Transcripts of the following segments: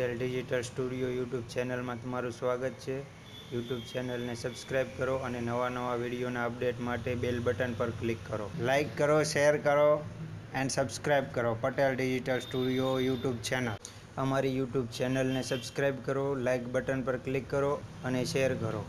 Patel digital studio YouTube ચેનલમાં તમારું સ્વાગત છે. યુટ્યુબ ચેનલને સબસ્ક્રાઇબ કરો અને નવા નવા વિડીયોના અપડેટ માટે બેલ બટન પર ક્લિક કરો. લાઇક કરો શેર કરો એન્ડ સબસ્ક્રાઇબ કરો. Patel digital studio YouTube channel અમારી યુટ્યુબ ચેનલને સબસ્ક્રાઇબ કરો લાઇક બટન પર ક્લિક કરો અને શેર કરો.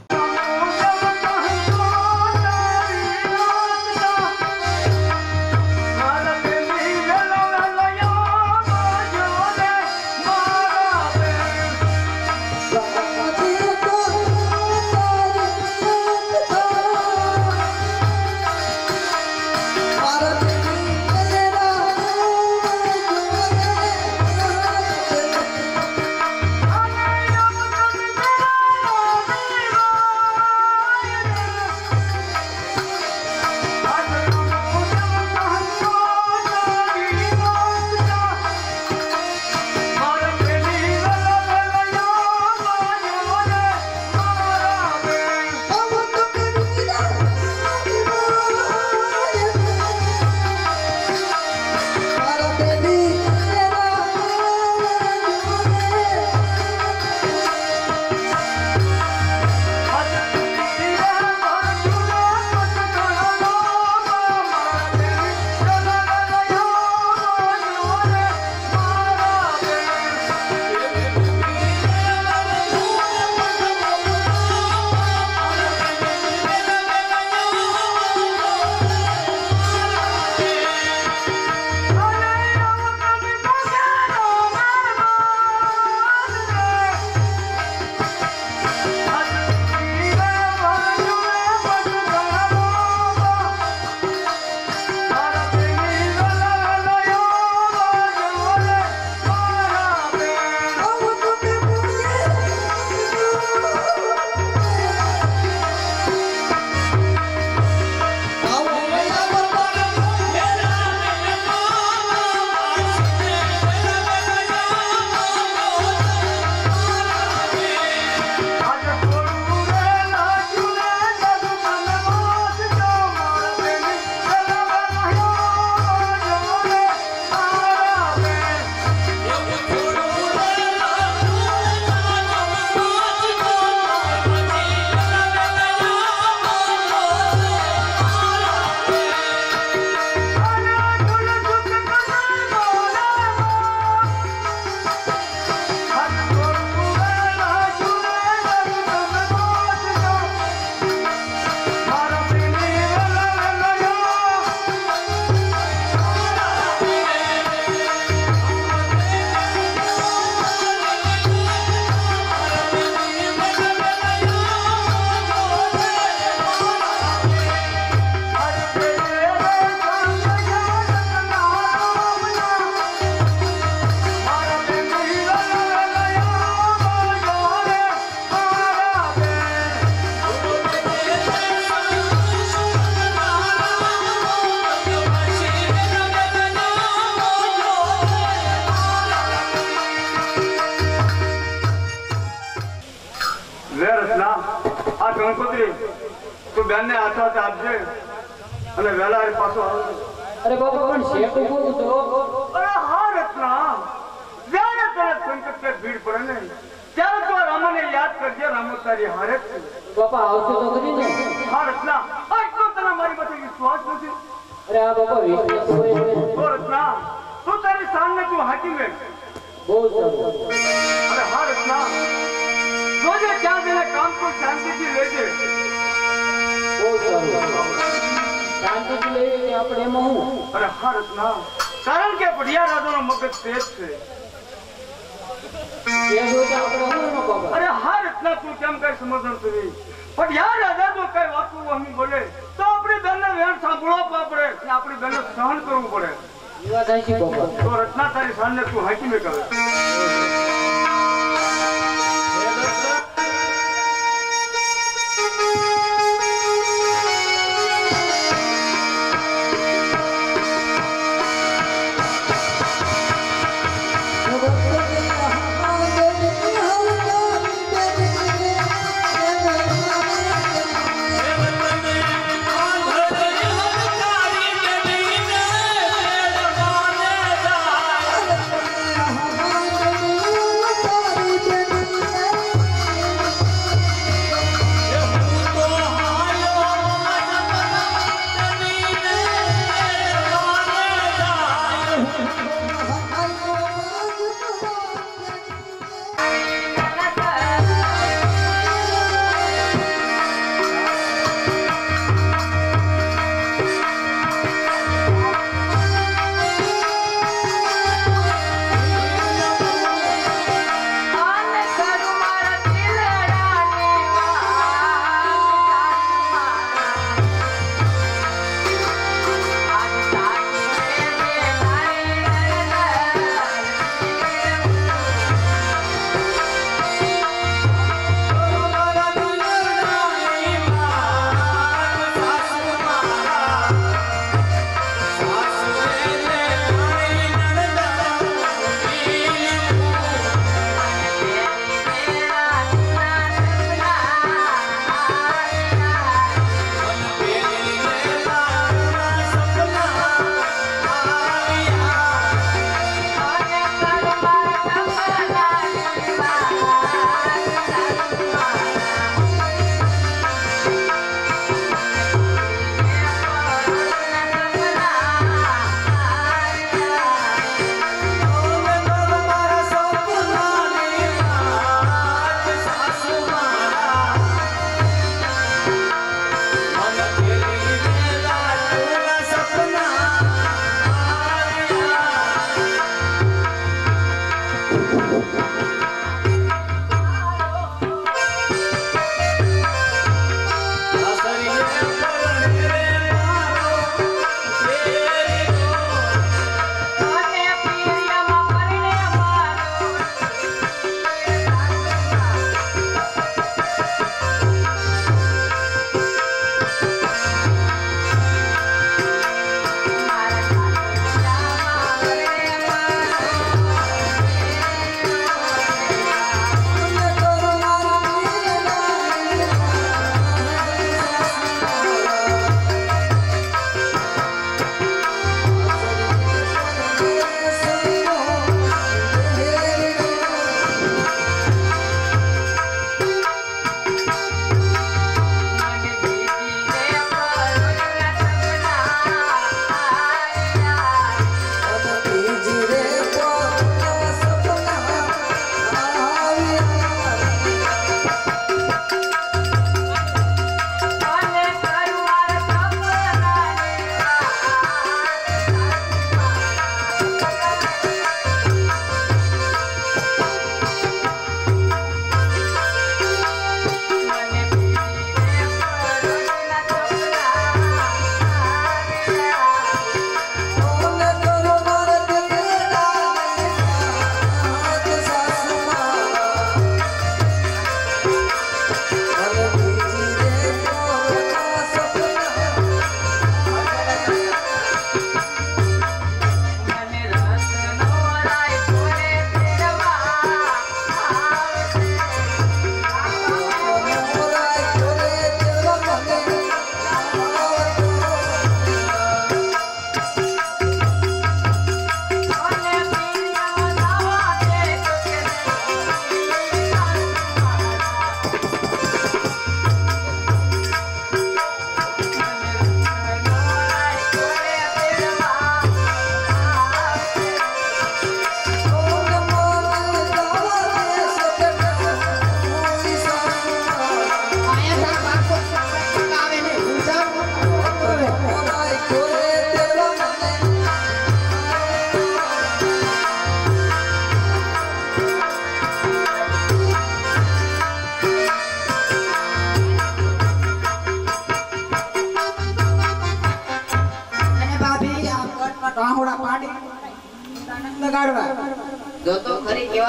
તું બેનને હાથ હાથ આપજે અને વેલા પાછો અરે બાપા પણ શેઠ ઉભું તો. અરે હા રચના જ્યારે તને સંકટ કે ભીડ પડે ને ત્યારે તો આ રામને યાદ કરજે રામો તારી હારે છે. બાપા આવશે તો કરી ને. હા રચના આટલો તને મારી પાસે વિશ્વાસ નથી. અરે આ બાપા વિશ્વાસ હોય એટલે તો તું તારી સામે તું હાકી મે બહુ સારું. અરે હા રચના જોજે ત્યાં જઈને કામ પર શાંતિથી લેજે આપણે એમાં હું અરે હા રચના કારણ કે પઢિયા રાજાનો મગજ તેજ છે. એ જોઈને આપણે હું એમાં બાપા અરે હા રચના તું કેમ કઈ સમજણ કરી? પણ યાર રાજા જો કઈ વાતું વહમી બોલે તો આપણી બેનને વેણ સાંભળવા પડે આપણી બેનને સહન કરવું પડે. તો રચના તારી સામે તું હાકી મેં કરે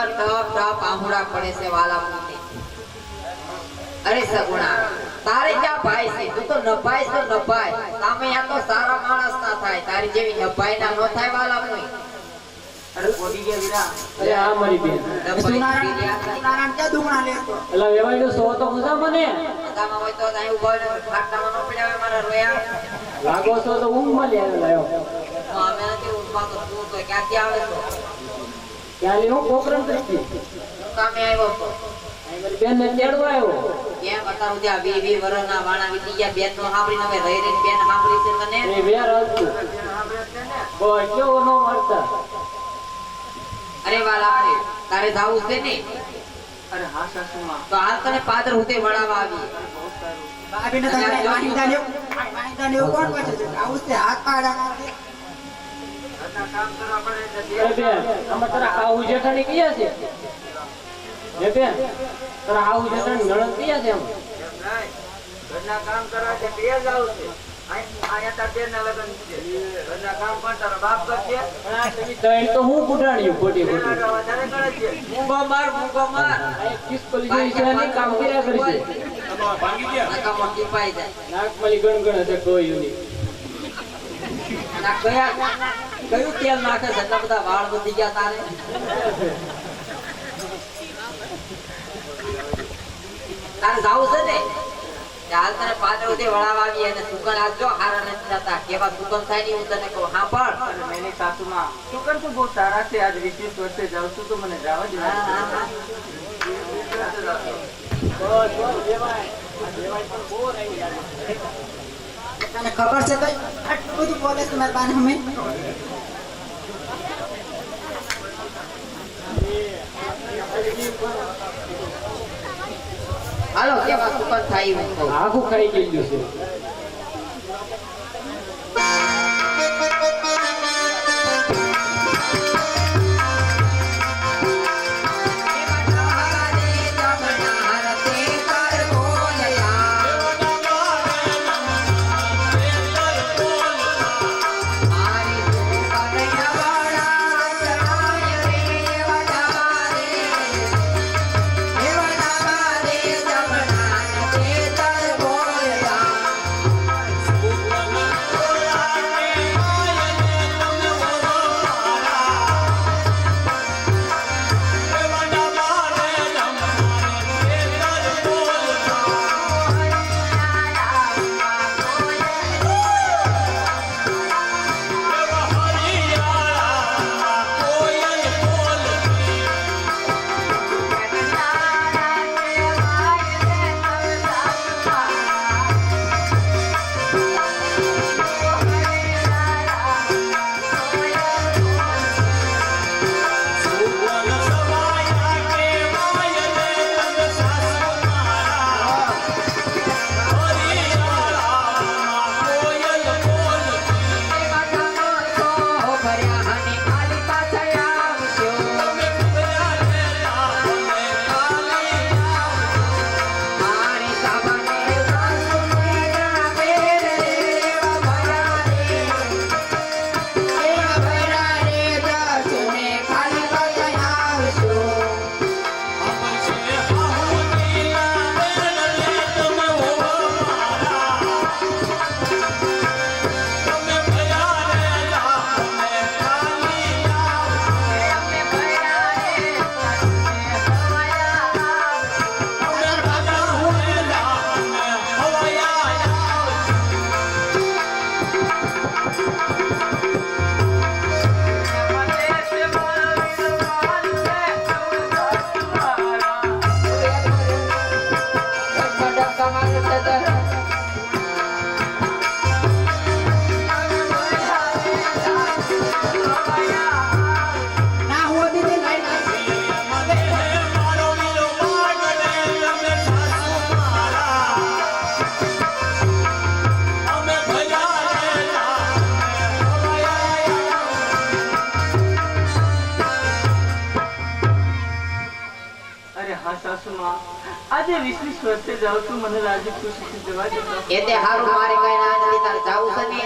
ખરી તપ તપ આહુડા પડે છે વાલા મોતી અરે સગુણા તારે ક્યાં ભાઈ છે? તું તો નભાઈ તો નભાઈ તમે આ તો સારા માણસ ના થાય. તારી જેવી નભાઈ ના નો થાય વાલા મોઈ અરે આ મારી બેન. સુનારાયણ સુનારાયણ ક્યાં દુગણા લેતો એટલે વેવાઈ નો સો તો મજા મને. બધામાં હોય તો અહીં ઊભો રહીને ફાટલામાં નો પડ્યા મારા રોયા. લાગો છો તો ઊંઘમાં લેવા લાયો અમે નથી ઊંઘમાં તો તું તો ક્યાંથી આવે છો ત્યાં હું કોકરણ કરી કામે આવ્યો બેન ને તેડવા આવ્યો. કેમ અત્યાર સુધી આ વી વી વર્ષના વાણા વીતી ગયા બેન નો સાંભળીને હવે રહી રહી બેન સાંભળી છે મને એ વેર આવતું બોય કેવો નો મારતા અરે વાલ આપણે તારે જાવું છે ને? અરે હા સાસુમાં તો આ તને પાદર હુતે વળાવવા આવી ભાભીને તો આપણે વાહિંદા લેવું વાહિંદા લેવું કોણ પછી આવું છે હાથ પાડા. કામ બેન હાહુ જેઠાણી કયા છે હે બેન તારા હાહુ જેઠાણી નણંદ કયા છે એમ ઘરના કામ કરવા છે બે જ આવું છે. અહીંયા તાર બેનના લગ્ન છે. ઘરના કામ પણ તારો બાપ કરશે. પણ આ તમે ત્રણ તો હું કુટાણ્યું ખોટી ખોટી. વધારે કરે છે. મૂંગો માર મૂંગો માર. આ એક કિસ્કોલી છે એની કામ કર્યા કરશે નકામો ટીપાઈ જાય. નાકમાલી ગણગણ હશે કોઈ નહીં અને કયા કયું તેલ નાખે છે? એટલા બધા વાળ વધી ગયા તારે? તારે જાવું છે ને? હાલ તને પાદર હુતે વળાવવા આવી અને સુગંધ આપજો હારા નથી થતા કેવા સુગંધ થાય નહીં હું તને કહું. હા પણ. મેની સાસુમાં શું તો બહુ સારા છે. આજ વીસ વર્ષે જાઉં છું તો મને જવા જ હા, હા, હા. તને ખબર છે તો આટલું બધું બોલે છે મારા બાને અમે હાલો કેવા ઉપર થાય આખું ખાઈ ગયેલું છે. એ તે હારું મારે કઈ ના નથી તારે જાવું છે ને?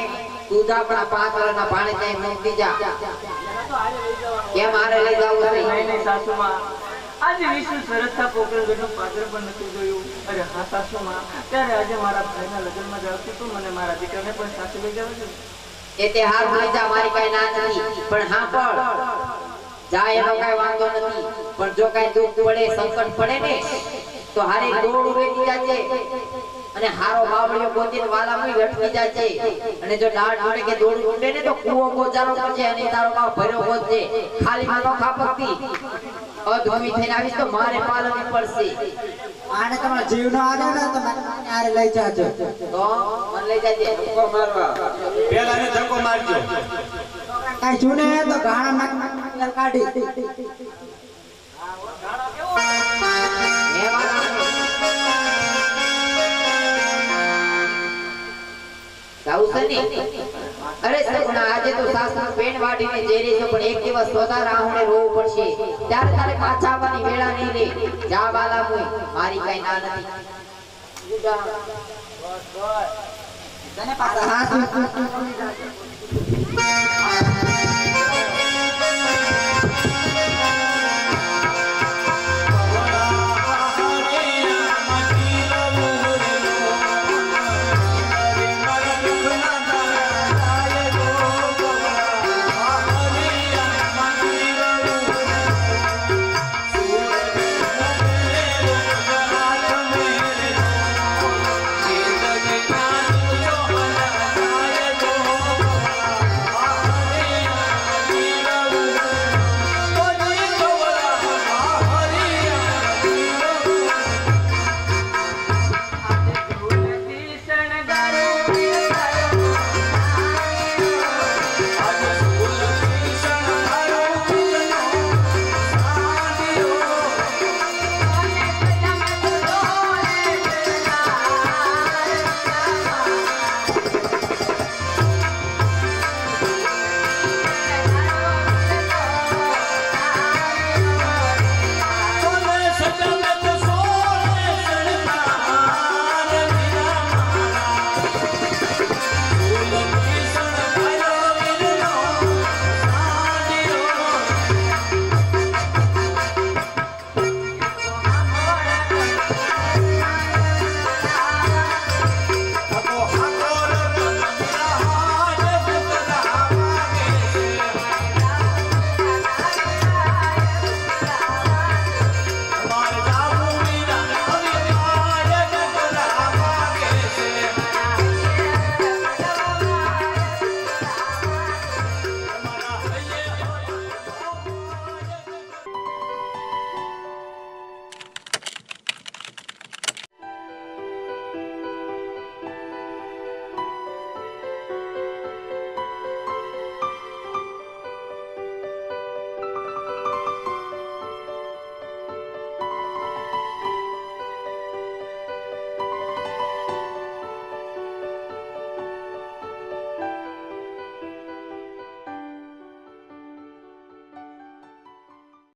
તું જા પણ પાંચ વર્ષના પાણી ત્યાં મૂકી જા. કેમ મારે લઈ જાવું છે? નહીં સાસુમાં આજે વિષ્ણુ સરસતા પોકરણગઢનું પાત્ર પણ નથી જોયું. અરે હા સાસુમાં ત્યારે આજે મારા ભાઈના લગ્નમાં જાવતી તું મને મારા દીકરાને પણ સાથે લઈ જાવ છું એ તે હાર લઈ જા મારી કઈ ના નથી પણ હા પણ. જા એનો કઈ વાંધો નથી પણ જો કઈ દુઃખ પડે સંકટ પડે ને તો હારી દોડ વેચી જાજે. અને હારો બાવળિયો ગોતીને વાલામાં વેઠવી જાય અને જો ડાળ જોડે કે દોડ ઉડે ને તો કુવો ગોજારો કરજે અને તારો બાપ ભર્યો ગોતજે. ખાલી માનો ખાપકતી. અધમી થઈને આવીશ તો મારે પાલવી પડશે. આને તમારો જીવનો ને તો મને આરે લઈ જાજો. તો મને લઈ જાજે. પેલા ને ધક્કો મારજો. કાઈ જુને તો ગાણા માં કાઢી જાવું છે ને અરે સગુણા આજે તો સાસુ પેન વાટીને જેરી છે પણ એક દિવસ સોદા રાહુને રોવું પડશે. ત્યારે તારે પાછા આવવાની વેળા નહીં રે. જા બાલા મુઈ મારી કઈ ના નથી. તને પાછા હાથ